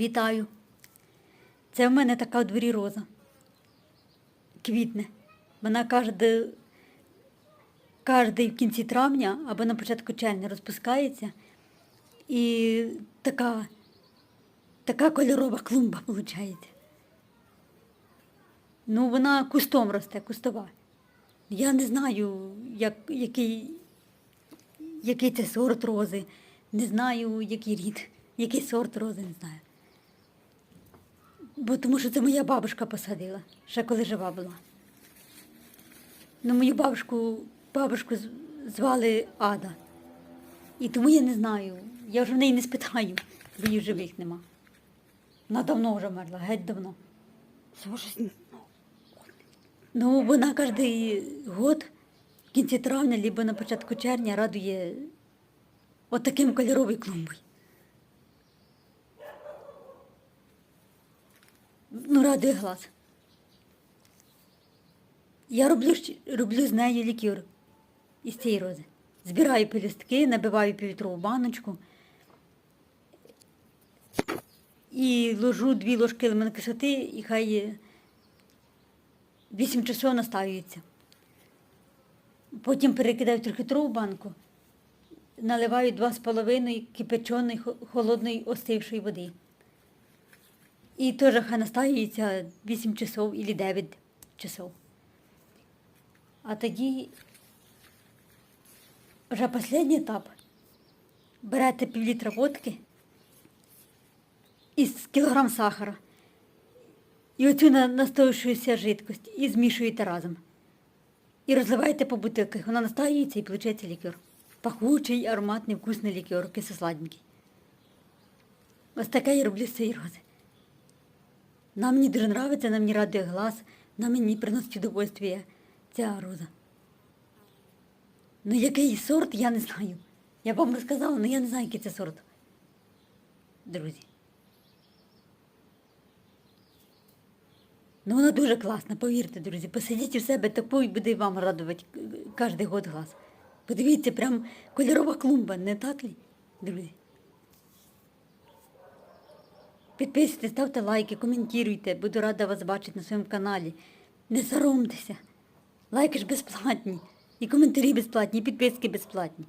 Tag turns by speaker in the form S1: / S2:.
S1: Вітаю. Це в мене така у дворі роза. Квітне. Вона кожен, кожний в кінці травня або на початку червня розпускається. І така, така кольорова клумба виходить. Ну, вона кустом росте, кустова. Я не знаю, як, який, який це сорт рози. Не знаю, який рід, який сорт рози, не знаю. Бо тому що це моя бабушка посадила, ще коли жива була. Ну, мою бабушку, бабушку звали Ада. І тому я не знаю. Я вже в неї не спитаю, бо її живих нема. Вона давно вже мерла, геть давно.
S2: Ну,
S1: вона кожен год в кінці травня, либо на початку червня радує от таким кольоровою клумбою. Ну, радує глаз. Я роблю, роблю з нею лікюр із цієї рози. Збираю пелюстки, набиваю півлітрову баночку і ложу дві ложки лимонної кислоти, і хай е, 8 часов настаюється. Потім перекидаю трьохлітрову банку, наливаю 2,5 кипяченої холодної остившої води. І теж хай настаюється 8 часов або 9 часов. А тоді вже останній етап. Берете півлітра водки і кілограм сахара. І оцю на- настоюючуся жидкость і змішуєте разом. І розливаєте по бутилках. Вона настаюється і виходить лікер. Пахучий, ароматний, вкусний лікер, кисло-сладенький. Ось таке я роблю з. Нам мені дуже подобається, нам мені радує глаз, нам мені приносить удовольствие ця роза. Ну який сорт, я не знаю. Я вам розказала, але я не знаю, який це сорт. Друзі. Ну, вона дуже класна, повірте, друзі. Посидіть у себе таку і буде вам радувати кожен год глаз. Подивіться, прям кольорова клумба, не так ли, друзі? Підписуйтесь, ставте лайки, коментуйте. Буду рада вас бачити на своєму каналі. Не соромтеся. Лайки ж безплатні, і коментарі безплатні, і підписки безплатні.